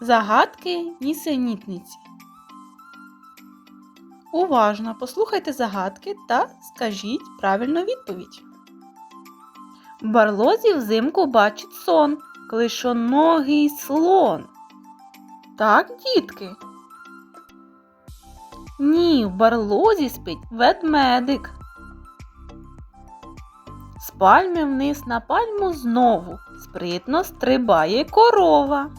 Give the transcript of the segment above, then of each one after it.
Загадки нісенітниці. Уважно послухайте загадки та скажіть правильну відповідь. В барлозі взимку бачить сон, клишоногий слон. Так, дітки. Ні, в барлозі спить ведмедик. З пальми вниз на пальму знову спритно стрибає корова.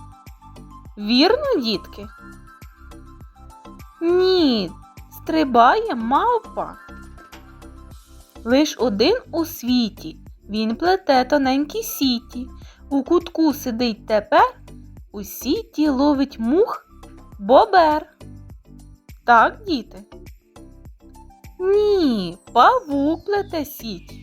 Вірно, дітки? Ні, стрибає мавпа. Лиш один у світі. Він плете тоненькі сіті. У кутку сидить тепер, у сіті ловить мух бобер. Так, діти? Ні, павук плете сіть.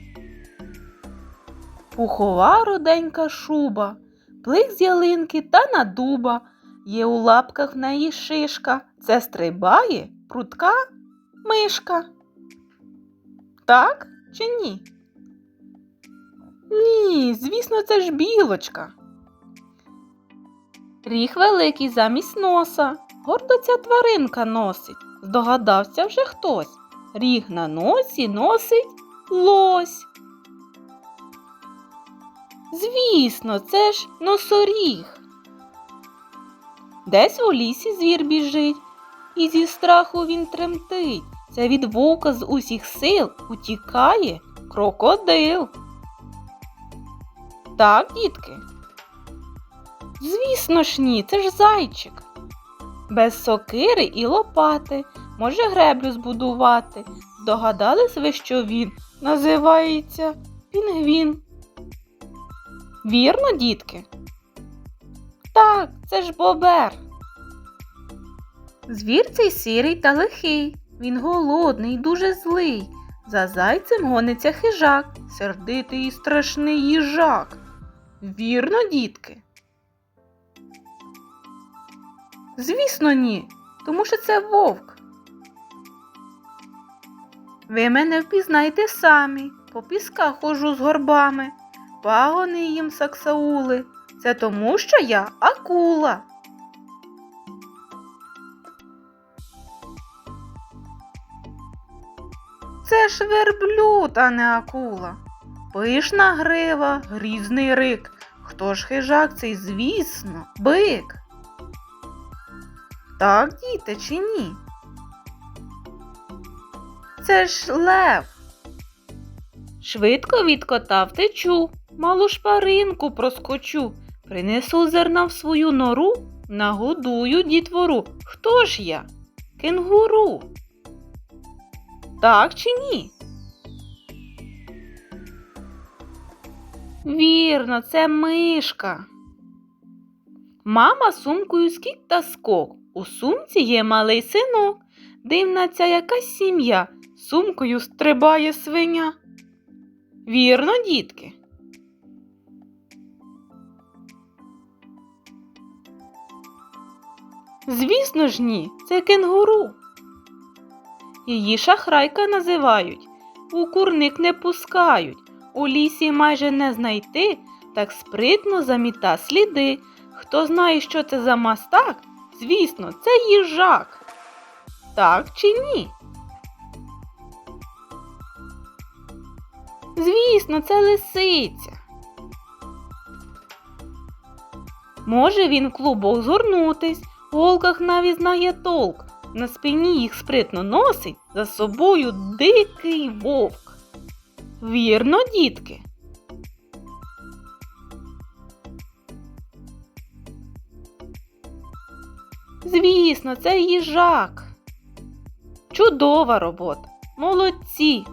Пухова руденька шуба, плих з ялинки та на дуба. Є у лапках в неї шишка. Це стрибає прутка мишка. Так чи ні? Ні, звісно, це ж білочка. Ріг великий замість носа. Гордо ця тваринка носить. Здогадався вже хтось. Ріг на носі носить лось. Звісно, це ж носоріг. Десь у лісі звір біжить, і зі страху він тремтить. Це від вовка з усіх сил утікає крокодил. Так, дітки? Звісно ж ні, це ж зайчик. Без сокири і лопати може греблю збудувати. Здогадались ви, що він називається пінгвін. Вірно, дітки? Це ж бобер. Звір цей сірий та лихий. Він голодний, дуже злий. За зайцем гониться хижак, сердитий і страшний їжак. Вірно, дітки? Звісно, ні, тому що це вовк. Ви мене впізнайте самі, по пісках хожу з горбами, пагони їм саксаули. Це тому, що я акула. Це ж верблюд, а не акула. Пишна грива, грізний рик. Хто ж хижак цей, звісно, бик. Так, діти, чи ні? Це ж лев. Швидко від кота втечу, малу шпаринку проскочу, принесу зерна в свою нору, нагодую дітвору. Хто ж я? Кенгуру. Так чи ні? Вірно, це мишка. Мама сумкою скік та скок. У сумці є малий синок. Дивна ця якась сім'я. Сумкою стрибає свиня. Вірно, дітки? Звісно ж ні, це кенгуру. Її шахрайка називають. У курник не пускають. У лісі майже не знайти, так спритно заміта сліди. Хто знає, що це за мастак? Звісно, це їжак. Так чи ні? Звісно, це лисиця. Може він клубок згорнутись, в голках навіть знає толк. На спині їх спритно носить за собою дикий вовк. Вірно, дітки? Звісно, це їжак. Чудова робота. Молодці.